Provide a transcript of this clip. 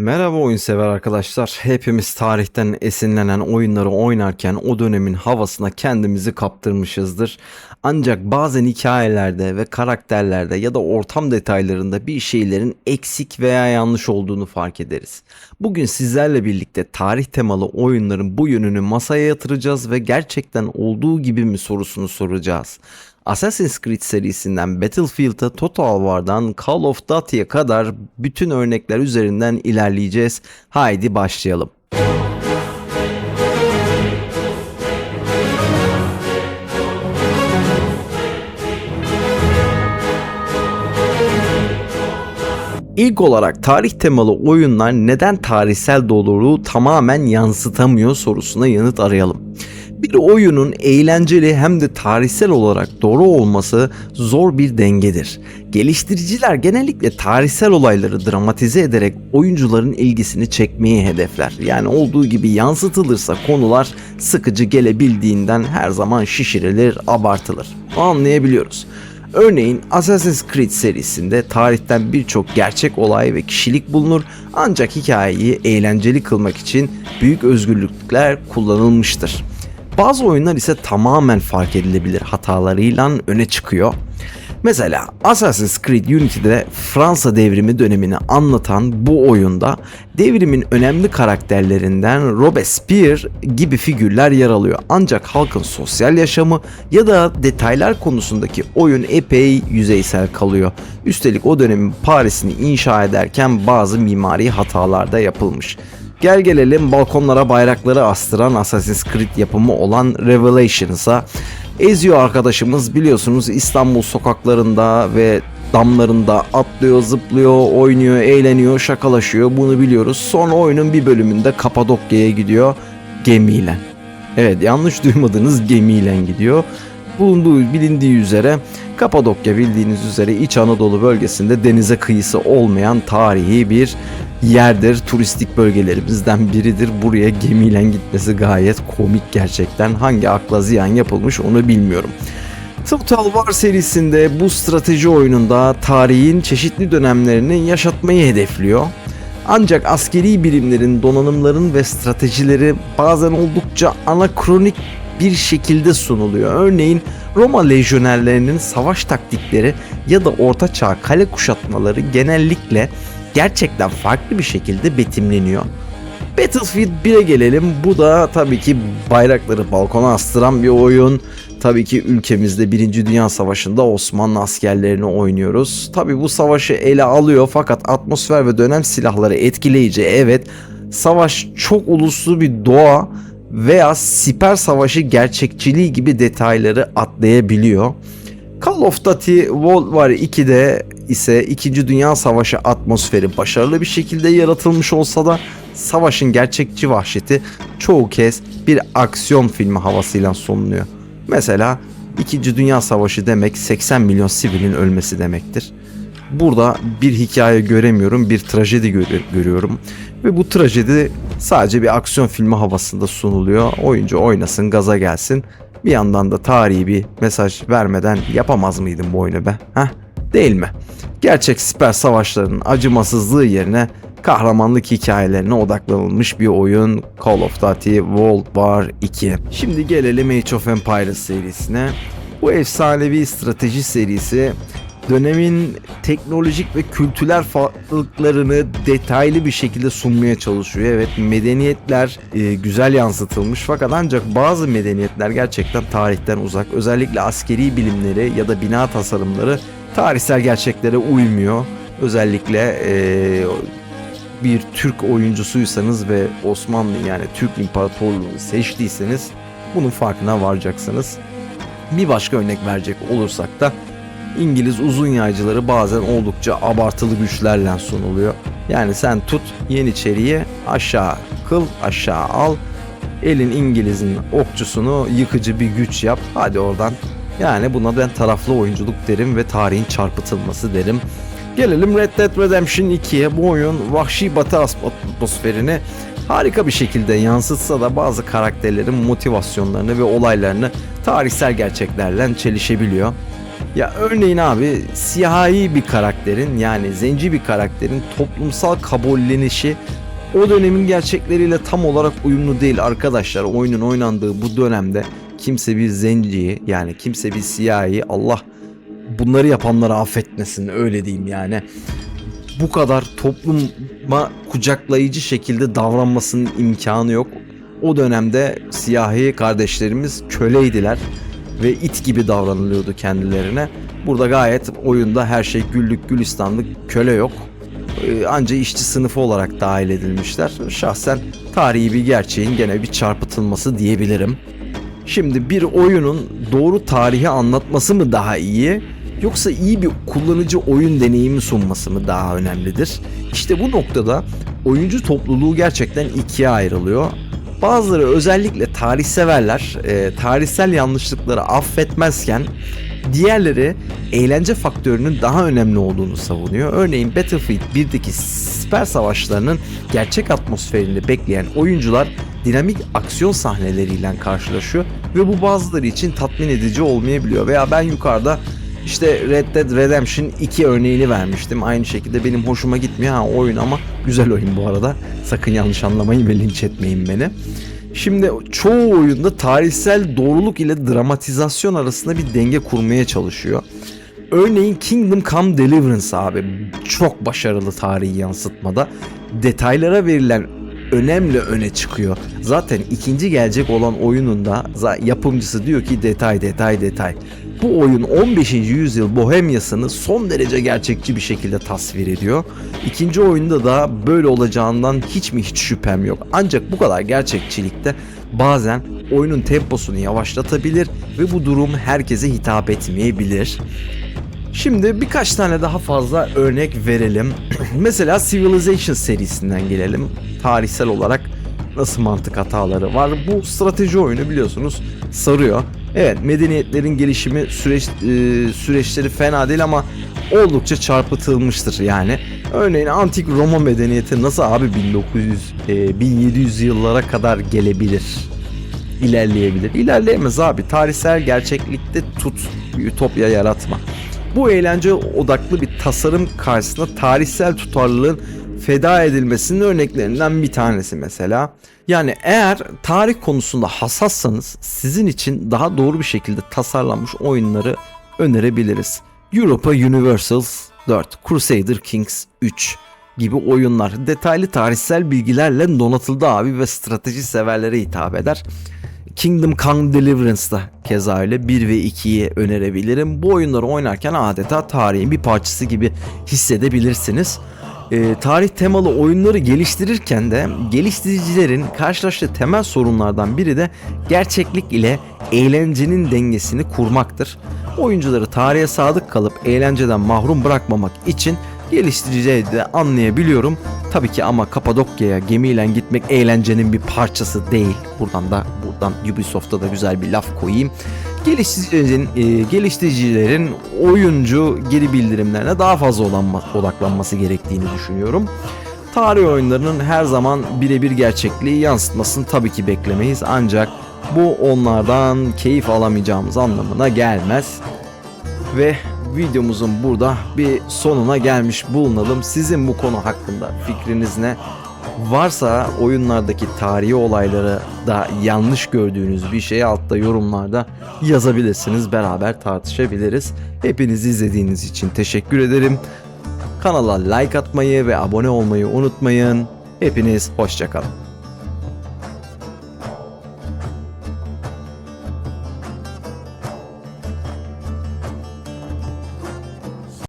Merhaba oyun sever arkadaşlar. Hepimiz tarihten esinlenen oyunları oynarken o dönemin havasına kendimizi kaptırmışızdır. Ancak bazen hikayelerde ve karakterlerde ya da ortam detaylarında bir şeylerin eksik veya yanlış olduğunu fark ederiz. Bugün sizlerle birlikte tarih temalı oyunların bu yönünü masaya yatıracağız ve gerçekten olduğu gibi mi sorusunu soracağız. Assassin's Creed serisinden Battlefield'a, Total War'dan Call of Duty'ye kadar bütün örnekler üzerinden ilerleyeceğiz. Haydi başlayalım. İlk olarak tarih temalı oyunlar neden tarihsel doğruluğu tamamen yansıtamıyor sorusuna yanıt arayalım. Bir oyunun eğlenceli hem de tarihsel olarak doğru olması zor bir dengedir. Geliştiriciler genellikle tarihsel olayları dramatize ederek oyuncuların ilgisini çekmeyi hedefler. Yani olduğu gibi yansıtılırsa konular sıkıcı gelebildiğinden her zaman şişirilir, abartılır. Anlayabiliyoruz. Örneğin Assassin's Creed serisinde tarihten birçok gerçek olay ve kişilik bulunur ancak hikayeyi eğlenceli kılmak için büyük özgürlükler kullanılmıştır. Bazı oyunlar ise tamamen fark edilebilir hatalarıyla öne çıkıyor. Mesela Assassin's Creed Unity'de Fransa devrimi dönemini anlatan bu oyunda devrimin önemli karakterlerinden Robespierre gibi figürler yer alıyor. Ancak halkın sosyal yaşamı ya da detaylar konusundaki oyun epey yüzeysel kalıyor. Üstelik o dönemin Paris'ini inşa ederken bazı mimari hatalar da yapılmış. Gel gelelim balkonlara bayrakları astıran Assassin's Creed yapımı olan Revelations'a. Ezio arkadaşımız biliyorsunuz İstanbul sokaklarında ve damlarında atlıyor, zıplıyor, oynuyor, eğleniyor, şakalaşıyor. Bunu biliyoruz. Sonra oyunun bir bölümünde Kapadokya'ya gidiyor gemiyle. Evet yanlış duymadınız gemiyle gidiyor. Bulunduğu bilindiği üzere Kapadokya bildiğiniz üzere İç Anadolu bölgesinde denize kıyısı olmayan tarihi bir yerdir. Turistik bölgelerimizden biridir. Buraya gemiyle gitmesi gayet komik gerçekten. Hangi akla ziyan yapılmış onu bilmiyorum. Total War serisinde bu strateji oyununda tarihin çeşitli dönemlerini yaşatmayı hedefliyor. Ancak askeri birimlerin donanımların ve stratejileri bazen oldukça anakronik bir şekilde sunuluyor. Örneğin Roma lejyonerlerinin savaş taktikleri ya da ortaçağ kale kuşatmaları genellikle gerçekten farklı bir şekilde betimleniyor. Battlefield 1'e gelelim. Bu da tabii ki bayrakları balkona astıran bir oyun. Tabii ki ülkemizde 1. Dünya Savaşı'nda Osmanlı askerlerini oynuyoruz. Tabii bu savaşı ele alıyor fakat atmosfer ve dönem silahları etkileyici. Evet, savaş çok uluslu bir doğa veya siper savaşı gerçekçiliği gibi detayları atlayabiliyor. Call of Duty World War 2'de ise 2. Dünya Savaşı atmosferi başarılı bir şekilde yaratılmış olsa da savaşın gerçekçi vahşeti çoğu kez bir aksiyon filmi havasıyla sunuluyor. Mesela 2. Dünya Savaşı demek 80 milyon sivilin ölmesi demektir. Burada bir hikaye göremiyorum, bir trajedi görüyorum. Ve bu trajedi sadece bir aksiyon filmi havasında sunuluyor. Oyuncu oynasın, gaza gelsin. Bir yandan da tarihi bir mesaj vermeden yapamaz mıydım bu oyunu be? Heh, değil mi? Gerçek siper savaşlarının acımasızlığı yerine kahramanlık hikayelerine odaklanılmış bir oyun Call of Duty World War 2. Şimdi gelelim Age of Empires serisine. Bu efsanevi strateji serisi dönemin teknolojik ve kültürel farklılıklarını detaylı bir şekilde sunmaya çalışıyor. Evet medeniyetler e, güzel yansıtılmış fakat ancak bazı medeniyetler gerçekten tarihten uzak. Özellikle askeri bilimleri ya da bina tasarımları tarihsel gerçeklere uymuyor. Özellikle e, bir Türk oyuncusuysanız ve Osmanlı yani Türk İmparatorluğu'nu seçtiyseniz bunun farkına varacaksınız. Bir başka örnek verecek olursak da İngiliz uzun yaycıları bazen oldukça abartılı güçlerle sunuluyor. Yani sen tut Yeniçeri'yi aşağı kıl aşağı al. Elin İngiliz'in okçusunu yıkıcı bir güç yap. Hadi oradan. Yani buna ben taraflı oyunculuk derim ve tarihin çarpıtılması derim. Gelelim Red Dead Redemption 2'ye. Bu oyun vahşi batı atmosferini harika bir şekilde yansıtsa da bazı karakterlerin motivasyonlarını ve olaylarını tarihsel gerçeklerle çelişebiliyor. Ya örneğin abi siyahi bir karakterin yani zenci bir karakterin toplumsal kabullenişi o dönemin gerçekleriyle tam olarak uyumlu değil arkadaşlar. Oyunun oynandığı bu dönemde kimse bir zenciyi yani kimse bir siyahi Allah bunları yapanları affetmesin öyle diyeyim yani. Bu kadar topluma kucaklayıcı şekilde davranmasının imkanı yok. O dönemde siyahi kardeşlerimiz köleydiler ve it gibi davranılıyordu kendilerine. Burada gayet oyunda her şey güllük gülistanlık köle yok. Ee, Anca işçi sınıfı olarak dahil edilmişler. Şahsen tarihi bir gerçeğin gene bir çarpıtılması diyebilirim. Şimdi bir oyunun doğru tarihi anlatması mı daha iyi yoksa iyi bir kullanıcı oyun deneyimi sunması mı daha önemlidir? İşte bu noktada oyuncu topluluğu gerçekten ikiye ayrılıyor. Bazıları özellikle tarih severler e, tarihsel yanlışlıkları affetmezken diğerleri eğlence faktörünün daha önemli olduğunu savunuyor. Örneğin Battlefield 1'deki siper savaşlarının gerçek atmosferini bekleyen oyuncular dinamik aksiyon sahneleriyle karşılaşıyor ve bu bazıları için tatmin edici olmayabiliyor. Veya ben yukarıda işte Red Dead Redemption 2 örneğini vermiştim. Aynı şekilde benim hoşuma gitmiyor ha oyun ama güzel oyun bu arada. Sakın yanlış anlamayın ve linç etmeyin beni. Şimdi çoğu oyunda tarihsel doğruluk ile dramatizasyon arasında bir denge kurmaya çalışıyor. Örneğin Kingdom Come Deliverance abi çok başarılı tarihi yansıtmada. Detaylara verilen önemli öne çıkıyor. Zaten ikinci gelecek olan oyunun da yapımcısı diyor ki detay detay detay. Bu oyun 15. yüzyıl Bohemyasını son derece gerçekçi bir şekilde tasvir ediyor. İkinci oyunda da böyle olacağından hiç mi hiç şüphem yok. Ancak bu kadar gerçekçilikte bazen oyunun temposunu yavaşlatabilir ve bu durum herkese hitap etmeyebilir. Şimdi birkaç tane daha fazla örnek verelim. Mesela Civilization serisinden gelelim. Tarihsel olarak nasıl mantık hataları var. Bu strateji oyunu biliyorsunuz sarıyor. Evet medeniyetlerin gelişimi süreç e, süreçleri fena değil ama oldukça çarpıtılmıştır yani. Örneğin antik Roma medeniyeti nasıl abi 1900 e, 1700 yıllara kadar gelebilir? ilerleyebilir. İlerleyemez abi. Tarihsel gerçeklikte tut. Bir ütopya yaratma. Bu eğlence odaklı bir tasarım karşısında tarihsel tutarlılığın feda edilmesinin örneklerinden bir tanesi mesela. Yani eğer tarih konusunda hassassanız sizin için daha doğru bir şekilde tasarlanmış oyunları önerebiliriz. Europa Universals 4, Crusader Kings 3 gibi oyunlar detaylı tarihsel bilgilerle donatıldı abi ve strateji severlere hitap eder. Kingdom Come Deliverance'da keza öyle 1 ve 2'yi önerebilirim. Bu oyunları oynarken adeta tarihin bir parçası gibi hissedebilirsiniz. Ee, tarih temalı oyunları geliştirirken de geliştiricilerin karşılaştığı temel sorunlardan biri de gerçeklik ile eğlencenin dengesini kurmaktır. Oyuncuları tarihe sadık kalıp eğlenceden mahrum bırakmamak için geliştiricileri de anlayabiliyorum. Tabii ki ama Kapadokya'ya gemiyle gitmek eğlencenin bir parçası değil. Buradan da buradan Ubisoft'a da güzel bir laf koyayım. Geliştiricilerin, e, geliştiricilerin oyuncu geri bildirimlerine daha fazla olanma, odaklanması gerektiğini düşünüyorum. Tarih oyunlarının her zaman birebir gerçekliği yansıtmasını tabii ki beklemeyiz ancak bu onlardan keyif alamayacağımız anlamına gelmez. Ve videomuzun burada bir sonuna gelmiş bulunalım. Sizin bu konu hakkında fikriniz ne? Varsa oyunlardaki tarihi olayları da yanlış gördüğünüz bir şeyi altta yorumlarda yazabilirsiniz. Beraber tartışabiliriz. Hepinizi izlediğiniz için teşekkür ederim. Kanala like atmayı ve abone olmayı unutmayın. Hepiniz hoşçakalın.